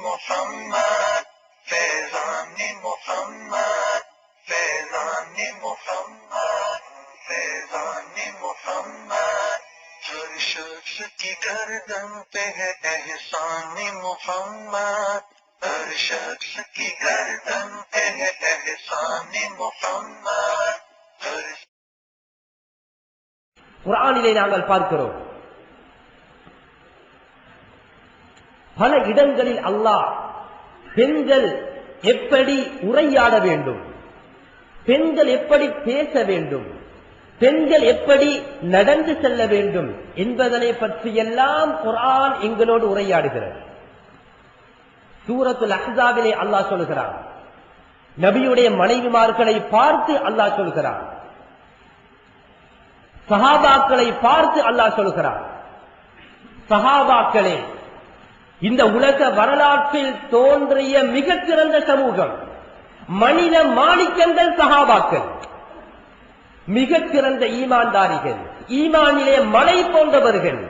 محمد، فیضان محمد فیضان محمد فیضان محمد۔ ہر شخص کی گردن پہ ہے احسان محمد۔ ہر شخص کی گردن پہ ہے احسان محمد۔ ہر قرآن الفاظ کرو۔ பல இடங்களில் அல்லாஹ் பெண்கள் எப்படி உரையாட வேண்டும்? பெண்கள் எப்படி பேச வேண்டும்? பெண்கள் எப்படி நடந்து செல்ல வேண்டும்? என்பதனை பற்றி எல்லாம் குரான் எங்களோடு உரையாடுகிறது. சூரத்துல் அஹாவிலே அல்லாஹ் சொல்கிறான். நபியுடைய மனைவிமார்களை பார்த்து அல்லாஹ் சொல்கிறான். சஹாபாக்களை பார்த்து அல்லாஹ் சொல்கிறார் சஹாபாக்களே இந்த உலக வரலாற்றில் தோன்றிய மிகச் சிறந்த சமூகம் மனித மாணிக்கங்கள் சஹாபாக்கள் மிகச் சிறந்த ஈமான்தாரிகள் ஈமானிலே மலை போன்றவர்கள்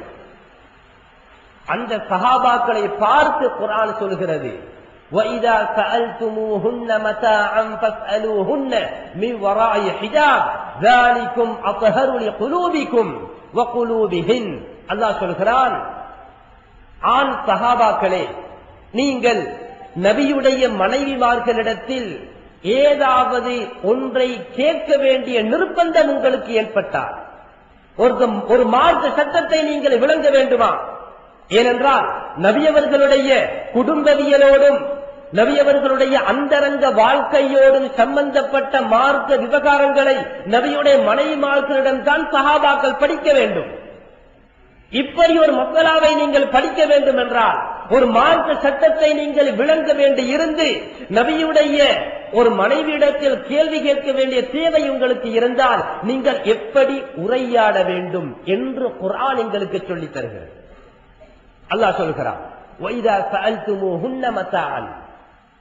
அந்த சஹாபாக்களை பார்த்து குர்ஆன் சொல்கிறது وَإِذَا سَأَلْتُمُوهُنَّ مَتَاعًا فَاسْأَلُوهُنَّ مِنْ وَرَاءِ حِجَابٍ ذَلِكُمْ أَطْهَرُ لِقُلُوبِكُمْ وَقُلُوبِهِنْ அல்லாஹ் சொல்கிறான் ஆண் சகாபாக்களே நீங்கள் நபியுடைய மனைவிமார்களிடத்தில் ஏதாவது ஒன்றை கேட்க வேண்டிய நிர்பந்தம் உங்களுக்கு ஏற்பட்டால் ஒரு ஒரு மார்க்க சட்டத்தை நீங்கள் விளங்க வேண்டுமா? ஏனென்றால் நபியவர்களுடைய குடும்பவியலோடும் நபியவர்களுடைய அந்தரங்க வாழ்க்கையோடும் சம்பந்தப்பட்ட மார்க்க விவகாரங்களை நபியுடைய மனைவிமார்களிடம் தான் சகாபாக்கள் படிக்க வேண்டும். இப்படி ஒரு மக்களாவை நீங்கள் படிக்க வேண்டும் என்றால் ஒரு மார்க்க சட்டத்தை நீங்கள் விளங்க வேண்டி இருந்து நபியுடைய ஒரு மனைவியிடத்தில் கேள்வி கேட்க வேண்டிய தேவை உங்களுக்கு இருந்தால் நீங்கள் எப்படி உரையாட வேண்டும் என்று குரான் எங்களுக்கு சொல்லித் தருகிறது. அல்லாஹ் சொல்கிறான்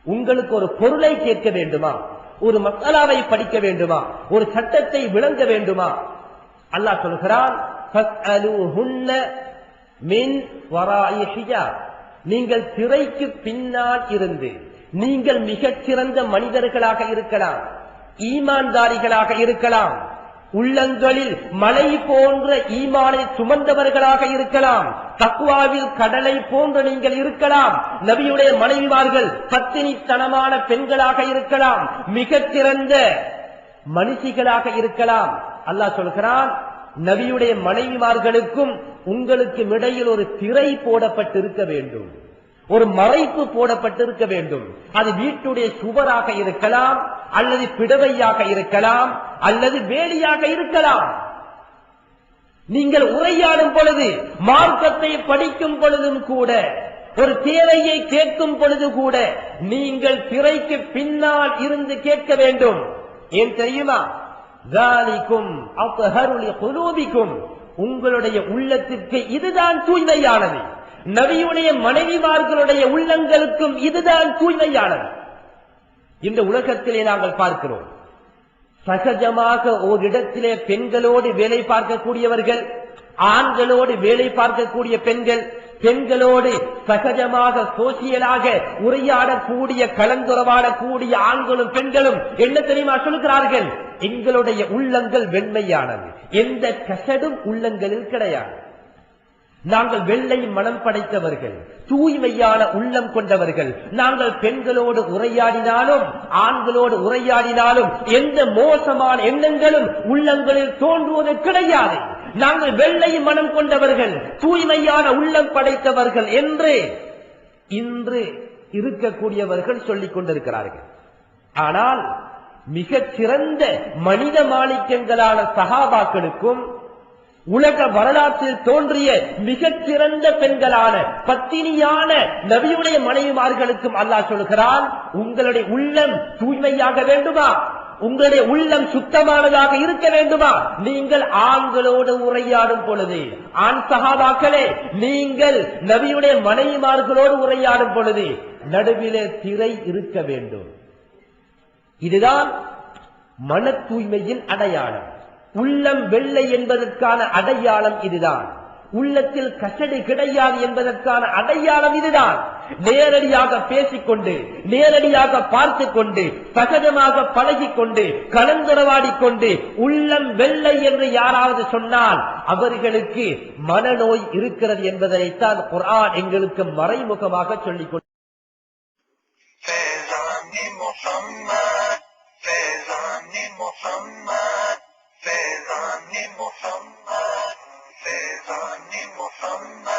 உங்களுக்கு ஒரு பொருளை கேட்க வேண்டுமா? ஒரு மசாலாவை படிக்க வேண்டுமா? ஒரு சட்டத்தை விளங்க வேண்டுமா? அல்லாஹ் சொல்கிறான் மின் ஹிஜாப்." நீங்கள் திரைக்கு பின்னால் இருந்து நீங்கள் மிகச் சிறந்த மனிதர்களாக இருக்கலாம் ஈமான்தாரிகளாக இருக்கலாம் உள்ளங்களில் மலை போன்ற ஈமானை சுமந்தவர்களாக இருக்கலாம் தக்குவாவில் கடலை போன்று நீங்கள் இருக்கலாம் நபியுடைய மனைவிமார்கள் பத்தினித்தனமான பெண்களாக இருக்கலாம் மிகச் சிறந்த மனுஷிகளாக இருக்கலாம் அல்லாஹ் சொல்கிறான் நபியுடைய மனைவிமார்களுக்கும் உங்களுக்கும் இடையில் ஒரு திரை போடப்பட்டிருக்க வேண்டும். ஒரு மறைப்பு போடப்பட்டிருக்க வேண்டும். அது வீட்டுடைய சுவராக இருக்கலாம் அல்லது பிடவையாக இருக்கலாம் அல்லது வேலியாக இருக்கலாம். நீங்கள் உரையாடும் பொழுது மார்க்கத்தை படிக்கும் பொழுதும் கூட ஒரு தேவையை கேட்கும் பொழுது கூட நீங்கள் திரைக்கு பின்னால் இருந்து கேட்க வேண்டும். ஏன் தெரியுமா? உங்களுடைய உள்ளத்திற்கு இதுதான் தூய்மையானது. நபியுடைய மனைவிமார்களுடைய உள்ளங்களுக்கும் இதுதான் தூய்மையானது. இந்த உலகத்திலே நாங்கள் பார்க்கிறோம். சகஜமாக ஓரிடத்திலே பெண்களோடு வேலை பார்க்கக்கூடியவர்கள் ஆண்களோடு வேலை பார்க்கக்கூடிய பெண்கள் பெண்களோடு சகஜமாக சோசியலாக உரையாடக்கூடிய கலந்துரவாடக்கூடிய ஆண்களும் பெண்களும் என்ன தெரியுமா சொல்கிறார்கள் எங்களுடைய உள்ளங்கள் வெண்மையானது. எந்த கசடும் உள்ளங்களில் கிடையாது. நாங்கள் வெள்ளை மனம் படைத்தவர்கள் தூய்மையான உள்ளம் கொண்டவர்கள். நாங்கள் பெண்களோடு உரையாடினாலும் ஆண்களோடு உரையாடினாலும் எந்த மோசமான எண்ணங்களும் உள்ளங்களில் தோன்றுவது கிடையாது. நாங்கள் வெள்ளை மனம் கொண்டவர்கள் தூய்மையான உள்ளம் படைத்தவர்கள் என்று இன்று இருக்கக்கூடியவர்கள் சொல்லிக் கொண்டிருக்கிறார்கள். ஆனால் மிகச் சிறந்த மனித மாணிக்கங்களான சகாபாக்களுக்கும் உலக வரலாற்றில் தோன்றிய மிக சிறந்த பெண்களான பத்தினியான நபியுடைய மனைவிமார்களுக்கும் அல்லாஹ் சொல்கிறான் உங்களுடைய உள்ளம் தூய்மையாக வேண்டுமா? உங்களுடைய உள்ளம் சுத்தமானதாக இருக்க வேண்டுமா? நீங்கள் ஆண்களோடு உரையாடும் பொழுது ஆண் சகாபாக்களே நீங்கள் நபியுடைய மனைவிமார்களோடு உரையாடும் பொழுது நடுவிலே திரை இருக்க வேண்டும். இதுதான் மன தூய்மையின் அடையாளம். உள்ளம் வெள்ளை என்பதற்கான அடையாளம் இதுதான். உள்ளத்தில் கசடு கிடையாது என்பதற்கான அடையாளம் இதுதான். நேரடியாக பேசிக்கொண்டு நேரடியாக பார்த்து கொண்டு சகஜமாக பழகிக்கொண்டு கலந்துரவாடி கொண்டு உள்ளம் வெள்ளை என்று யாராவது சொன்னால் அவர்களுக்கு மனநோய் இருக்கிறது என்பதனைத்தான் குரான் எங்களுக்கு மறைமுகமாக சொல்லிக் கொண்டு Muhammad, Fezani Muhammad, Fezani Muhammad.